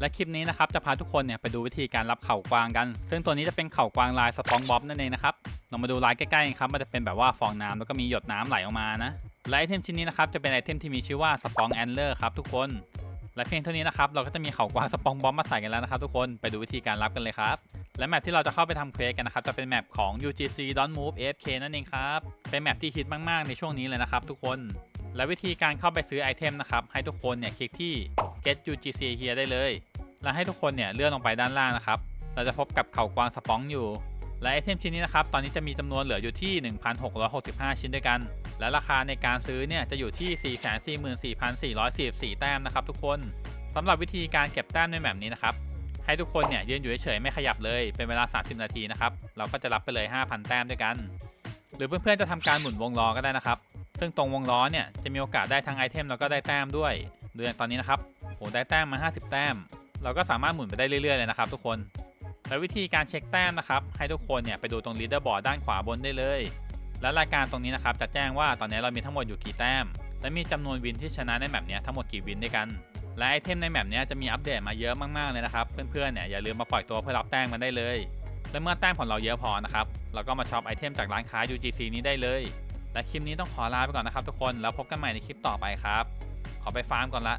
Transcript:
และคลิปนี้นะครับจะพาทุกคนเนี่ยไปดูวิธีการรับเข่ากวางกัน ซึ่งตัวนี้จะเป็นเข่ากวางลายสปองบ๊อบนั่นเองนะครับเรามาดูลายใกล้ๆกันครับมันจะเป็นแบบว่าฟองน้ำแล้วก็มีหยดน้ำไหลออกมานะและไอเทมชิ้นนี้นะครับจะเป็นไอเทมที่มีชื่อว่าสปองแอนเลอร์ครับทุกคน และเพียงเท่านี้นะครับเราก็จะมีเข่ากวางสปองบ๊อบมาใส่กันแล้วนะครับทุกคนไปดูวิธีการรับกันเลยครับและแมปที่เราจะเข้าไปทำเควสกันนะครับจะเป็นแมปของ UGC Don't Move AFK นั่นเองครับเป็นแมปที่ฮิตมากๆในช่วงนี้เลยนะครับทุกคนและวิธีการเข้าไปซื้อไอเทมนะครับให้ทุกคนเนี่ยคลิกที่ Get UGC here ได้เลย และให้ทุกคนเนี่ยเลื่อนลงไปด้านล่างนะครับ เราจะพบกับเข่ากวางสปองอยู่ และไอเทมชิ้นนี้นะครับ ตอนนี้จะมีจำนวนเหลืออยู่ที่ 1,665 ชิ้นด้วยกัน และราคาในการซื้อเนี่ยจะอยู่ที่ 444,444 แต้มนะครับทุกคนสำหรับวิธีการเก็บแต้มในแบบนี้นะครับ ให้ทุกคนเนี่ยยืนอยู่เฉยๆไม่ขยับเลย เป็นเวลา 30 นาทีนะครับ เราก็จะรับไปเลย 5,000 แต้มด้วยกัน หรือเพื่อนๆจะทำการหมุนวงล้อก็ได้นะครับ ซึ่งตรงวงล้อเนี่ยจะมีโอกาสได้ทั้งไอเทมแล้วก็ได้แต้มด้วย ดูอย่างตอนนี้นะครับโหได้แต้มมา 50 แต้ม เราก็สามารถหมุนไปได้เรื่อยๆเลยนะครับ ทุกคน และวิธีการเช็คแต้มนะครับ ให้ทุกคนเนี่ยไปดูตรง leaderboard ด้านขวาบนได้เลย และรายการตรงนี้นะครับจะแจ้งว่าตอนนี้เรามีทั้งหมดอยู่กี่แต้ม และมีจำนวนวินที่ชนะในแมปเนี้ยทั้งหมดกี่วินด้วยกัน และไอเทมในแมปเนี้ยจะมีอัปเดตมาเยอะมากๆเลยนะครับเพื่อนๆเนี่ยอย่าลืมมาปล่อยตัวเพื่อรับแต้มกันได้เลย และเมื่อแต้มของเราเยอะพอนะครับเราก็มาช็อปไอเทมจากร้านค้า UGC นี้ได้เลยและคลิปนี้ต้องขอลาไปก่อนนะครับทุกคนแล้วพบกันใหม่ในคลิปต่อไปครับ ขอไปฟาร์มก่อนละ